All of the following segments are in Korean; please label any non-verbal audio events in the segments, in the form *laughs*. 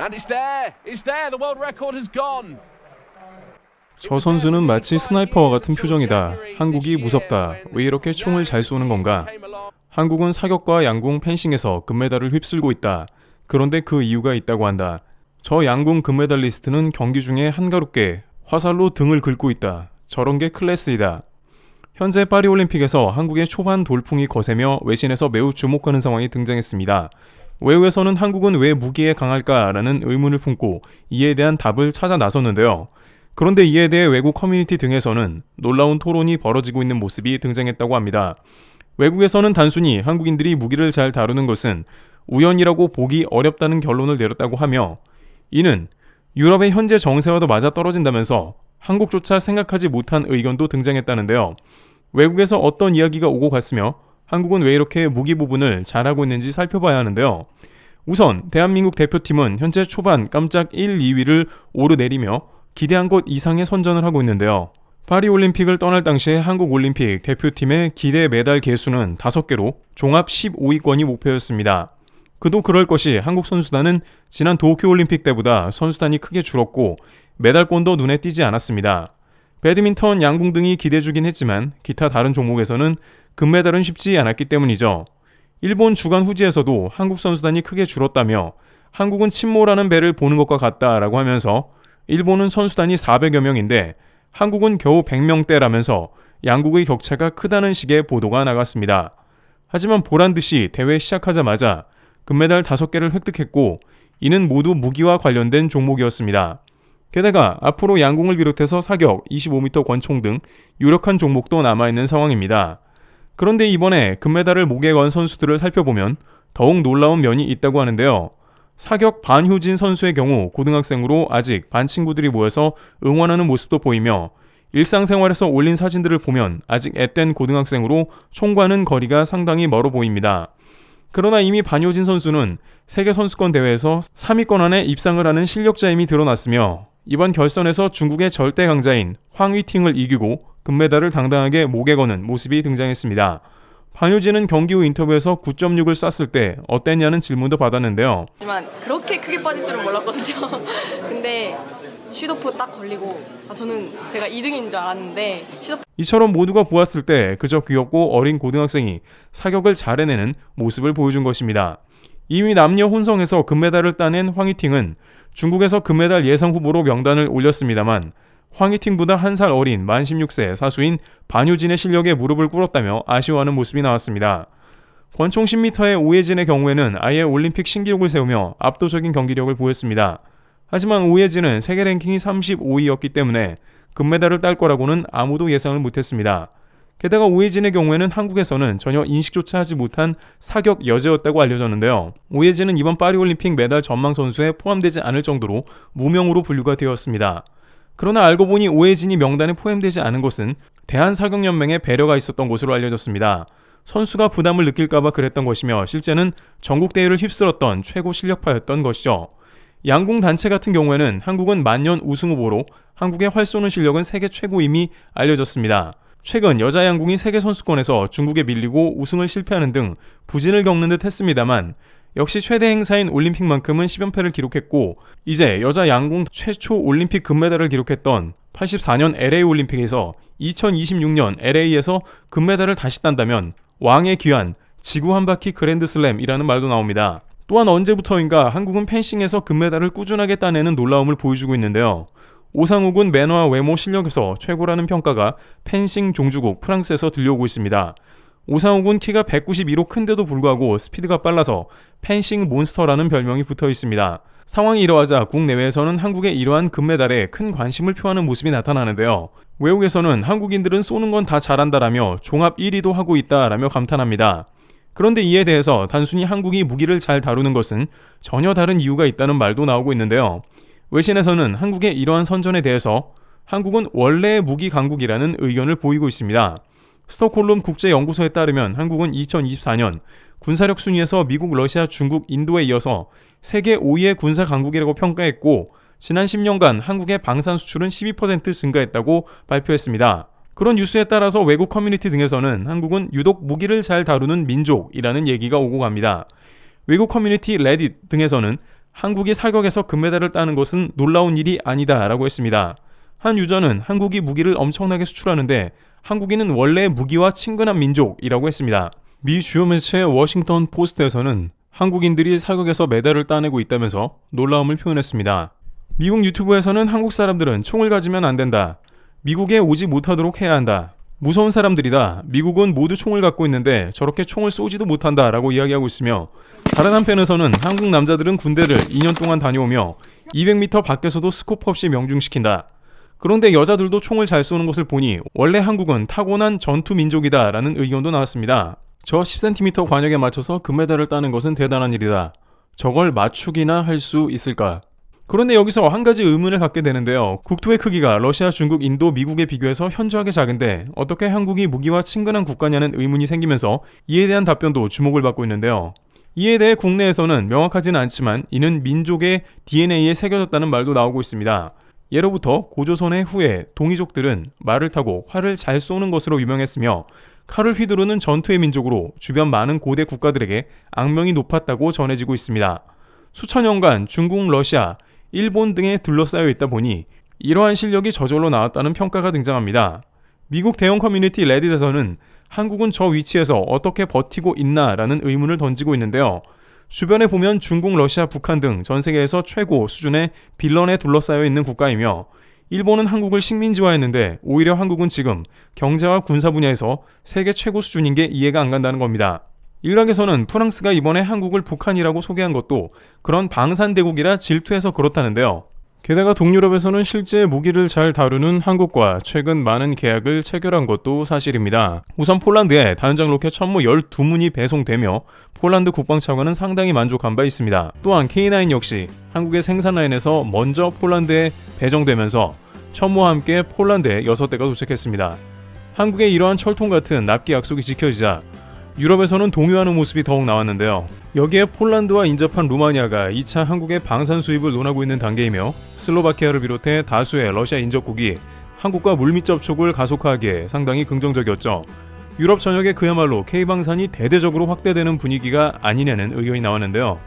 And it's there. It's there. The world record has gone. 저 선수는 마치 스나이퍼와 같은 표정이다. 한국이 무섭다. 왜 이렇게 총을 잘 쏘는 건가? 한국은 사격과 양궁 펜싱에서 금메달을 휩쓸고 있다. 그런데 그 이유가 있다고 한다. 저 양궁 금메달리스트는 경기 중에 한가롭게 화살로 등을 긁고 있다. 저런 게 클래스이다. 현재 파리올림픽에서 한국의 초반 돌풍이 거세며 외신에서 매우 주목하는 상황이 등장했습니다. 외국에서는 한국은 왜 무기에 강할까라는 의문을 품고 이에 대한 답을 찾아 나섰는데요. 그런데 이에 대해 외국 커뮤니티 등에서는 놀라운 토론이 벌어지고 있는 모습이 등장했다고 합니다. 외국에서는 단순히 한국인들이 무기를 잘 다루는 것은 우연이라고 보기 어렵다는 결론을 내렸다고 하며 이는 유럽의 현재 정세와도 맞아 떨어진다면서 한국조차 생각하지 못한 의견도 등장했다는데요. 외국에서 어떤 이야기가 오고 갔으며 한국은 왜 이렇게 무기 부분을 잘하고 있는지 살펴봐야 하는데요. 우선 대한민국 대표팀은 현재 초반 깜짝 1, 2위를 오르내리며 기대한 것 이상의 선전을 하고 있는데요. 파리 올림픽을 떠날 당시에 한국 올림픽 대표팀의 기대 메달 개수는 5개로 종합 15위권이 목표였습니다. 그도 그럴 것이 한국 선수단은 지난 도쿄 올림픽 때보다 선수단이 크게 줄었고 메달권도 눈에 띄지 않았습니다. 배드민턴, 양궁 등이 기대주긴 했지만 기타 다른 종목에서는 금메달은 쉽지 않았기 때문이죠. 일본 주간 후지에서도 한국 선수단이 크게 줄었다며 한국은 침몰하는 배를 보는 것과 같다라고 하면서 일본은 선수단이 400여 명인데 한국은 겨우 100명대라면서 양국의 격차가 크다는 식의 보도가 나갔습니다. 하지만 보란 듯이 대회 시작하자마자 금메달 5개를 획득했고 이는 모두 무기와 관련된 종목이었습니다. 게다가 앞으로 양궁을 비롯해서 사격, 25m 권총 등 유력한 종목도 남아있는 상황입니다. 그런데 이번에 금메달을 목에 건 선수들을 살펴보면 더욱 놀라운 면이 있다고 하는데요. 사격 반효진 선수의 경우 고등학생으로 아직 반 친구들이 모여서 응원하는 모습도 보이며 일상생활에서 올린 사진들을 보면 아직 앳된 고등학생으로 총과는 거리가 상당히 멀어 보입니다. 그러나 이미 반효진 선수는 세계 선수권 대회에서 3위권 안에 입상을 하는 실력자임이 드러났으며 이번 결선에서 중국의 절대 강자인 황위팅을 이기고 금메달을 당당하게 목에 거는 모습이 등장했습니다. 반효진은 경기 후 인터뷰에서 9.6을 쐈을 때 어땠냐는 질문도 받았는데요. 하지만 그렇게 크게 빠질 줄은 몰랐거든요. *laughs* 근데 슈도프 딱 걸리고 아, 저는 제가 2등인 줄 알았는데 슈도프 이처럼 모두가 보았을 때 그저 귀엽고 어린 고등학생이 사격을 잘 해내는 모습을 보여준 것입니다. 이미 남녀 혼성에서 금메달을 따낸 황희팅은 중국에서 금메달 예상 후보로 명단을 올렸습니다만 황희팅보다 한 살 어린 만 16세 사수인 반효진의 실력에 무릎을 꿇었다며 아쉬워하는 모습이 나왔습니다. 권총 10m의 오예진의 경우에는 아예 올림픽 신기록을 세우며 압도적인 경기력을 보였습니다. 하지만 오예진은 세계 랭킹이 35위였기 때문에 금메달을 딸 거라고는 아무도 예상을 못했습니다. 게다가 오예진의 경우에는 한국에서는 전혀 인식조차 하지 못한 사격 여제였다고 알려졌는데요. 오예진은 이번 파리올림픽 메달 전망 선수에 포함되지 않을 정도로 무명으로 분류가 되었습니다. 그러나 알고 보니 오해진이 명단에 포함되지 않은 것은 대한사격연맹의 배려가 있었던 것으로 알려졌습니다. 선수가 부담을 느낄까봐 그랬던 것이며 실제는 전국대회를 휩쓸었던 최고 실력파였던 것이죠. 양궁 단체 같은 경우에는 한국은 만년 우승 후보로 한국의 활 쏘는 실력은 세계 최고임이 알려졌습니다. 최근 여자 양궁이 세계 선수권에서 중국에 밀리고 우승을 실패하는 등 부진을 겪는 듯 했습니다만 역시 최대 행사인 올림픽만큼은 10연패를 기록했고 이제 여자 양궁 최초 올림픽 금메달을 기록했던 84년 LA 올림픽에서 2026년 LA에서 금메달을 다시 딴다면 왕의 귀환 지구 한 바퀴 그랜드슬램이라는 말도 나옵니다. 또한 언제부터인가 한국은 펜싱에서 금메달을 꾸준하게 따내는 놀라움을 보여주고 있는데요. 오상욱은 매너와 외모 실력에서 최고라는 평가가 펜싱 종주국 프랑스에서 들려오고 있습니다. 오상욱은 키가 192로 큰데도 불구하고 스피드가 빨라서 펜싱 몬스터라는 별명이 붙어 있습니다. 상황이 이러하자 국내외에서는 한국의 이러한 금메달에 큰 관심을 표하는 모습이 나타나는데요. 외국에서는 한국인들은 쏘는 건 다 잘한다라며 종합 1위도 하고 있다라며 감탄합니다. 그런데 이에 대해서 단순히 한국이 무기를 잘 다루는 것은 전혀 다른 이유가 있다는 말도 나오고 있는데요. 외신에서는 한국의 이러한 선전에 대해서 한국은 원래 무기 강국이라는 의견을 보이고 있습니다. 스톡홀름 국제연구소에 따르면 한국은 2024년 군사력 순위에서 미국, 러시아, 중국, 인도에 이어서 세계 5위의 군사 강국이라고 평가했고 지난 10년간 한국의 방산 수출은 12% 증가했다고 발표했습니다. 그런 뉴스에 따라서 외국 커뮤니티 등에서는 한국은 유독 무기를 잘 다루는 민족이라는 얘기가 오고 갑니다. 외국 커뮤니티 레딧 등에서는 한국이 사격에서 금메달을 따는 것은 놀라운 일이 아니다라고 했습니다. 한 유저는 한국이 무기를 엄청나게 수출하는데 한국인은 원래 무기와 친근한 민족이라고 했습니다. 미 주요 매체 워싱턴 포스트에서는 한국인들이 사격에서 메달을 따내고 있다면서 놀라움을 표현했습니다. 미국 유튜브에서는 한국 사람들은 총을 가지면 안 된다. 미국에 오지 못하도록 해야 한다. 무서운 사람들이다. 미국은 모두 총을 갖고 있는데 저렇게 총을 쏘지도 못한다. 라고 이야기하고 있으며 다른 한편에서는 한국 남자들은 군대를 2년 동안 다녀오며 200m 밖에서도 스코프 없이 명중시킨다. 그런데 여자들도 총을 잘 쏘는 것을 보니 원래 한국은 타고난 전투 민족이다. 라는 의견도 나왔습니다. 저 10cm 관역에 맞춰서 금메달을 따는 것은 대단한 일이다. 저걸 맞추기나 할 수 있을까? 그런데 여기서 한 가지 의문을 갖게 되는데요. 국토의 크기가 러시아, 중국, 인도, 미국에 비교해서 현저하게 작은데 어떻게 한국이 무기와 친근한 국가냐는 의문이 생기면서 이에 대한 답변도 주목을 받고 있는데요. 이에 대해 국내에서는 명확하지는 않지만 이는 민족의 DNA에 새겨졌다는 말도 나오고 있습니다. 예로부터 고조선의 후에 동이족들은 말을 타고 활을 잘 쏘는 것으로 유명했으며 칼을 휘두르는 전투의 민족으로 주변 많은 고대 국가들에게 악명이 높았다고 전해지고 있습니다. 수천 년간 중국, 러시아, 일본 등에 둘러싸여 있다 보니 이러한 실력이 저절로 나왔다는 평가가 등장합니다. 미국 대형 커뮤니티 레딧에서는 한국은 저 위치에서 어떻게 버티고 있나라는 의문을 던지고 있는데요. 주변에 보면 중국, 러시아, 북한 등 전 세계에서 최고 수준의 빌런에 둘러싸여 있는 국가이며 일본은 한국을 식민지화했는데 오히려 한국은 지금 경제와 군사 분야에서 세계 최고 수준인 게 이해가 안 간다는 겁니다. 일각에서는 프랑스가 이번에 한국을 북한이라고 소개한 것도 그런 방산대국이라 질투해서 그렇다는데요. 게다가 동유럽에서는 실제 무기를 잘 다루는 한국과 최근 많은 계약을 체결한 것도 사실입니다. 우선 폴란드에 다연장 로켓 천무 12문이 배송되며 폴란드 국방차관은 상당히 만족한 바 있습니다. 또한 K9 역시 한국의 생산 라인에서 먼저 폴란드에 배정되면서 천무와 함께 폴란드에 6대가 도착했습니다. 한국의 이러한 철통 같은 납기 약속이 지켜지자 유럽에서는 동요하는 모습이 더욱 나왔는데요. 여기에 폴란드와 인접한 루마니아가 2차 한국의 방산 수입을 논하고 있는 단계이며 슬로바키아를 비롯해 다수의 러시아 인접국이 한국과 물밑 접촉을 가속화하기에 상당히 긍정적이었죠. 유럽 전역에 그야말로 K방산이 대대적으로 확대되는 분위기가 아니냐는 의견이 나왔는데요.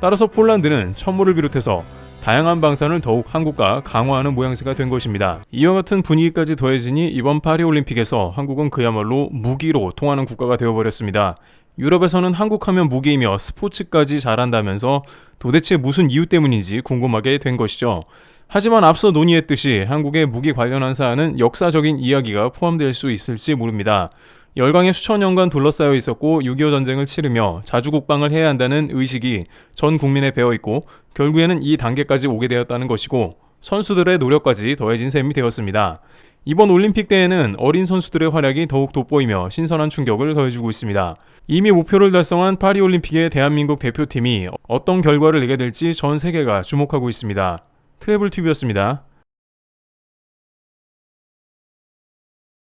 따라서 폴란드는 천무를 비롯해서 다양한 방산을 더욱 한국과 강화하는 모양새가 된 것입니다. 이와 같은 분위기까지 더해지니 이번 파리올림픽에서 한국은 그야말로 무기로 통하는 국가가 되어버렸습니다. 유럽에서는 한국하면 무기이며 스포츠까지 잘한다면서 도대체 무슨 이유 때문인지 궁금하게 된 것이죠. 하지만 앞서 논의했듯이 한국의 무기 관련한 사안은 역사적인 이야기가 포함될 수 있을지 모릅니다. 열강에 수천 년간 둘러싸여 있었고 6.25 전쟁을 치르며 자주 국방을 해야 한다는 의식이 전 국민에 배어 있고 결국에는 이 단계까지 오게 되었다는 것이고 선수들의 노력까지 더해진 셈이 되었습니다. 이번 올림픽 대회는 어린 선수들의 활약이 더욱 돋보이며 신선한 충격을 더해주고 있습니다. 이미 목표를 달성한 파리올림픽의 대한민국 대표팀이 어떤 결과를 내게 될지 전 세계가 주목하고 있습니다. 트래블 튜브였습니다.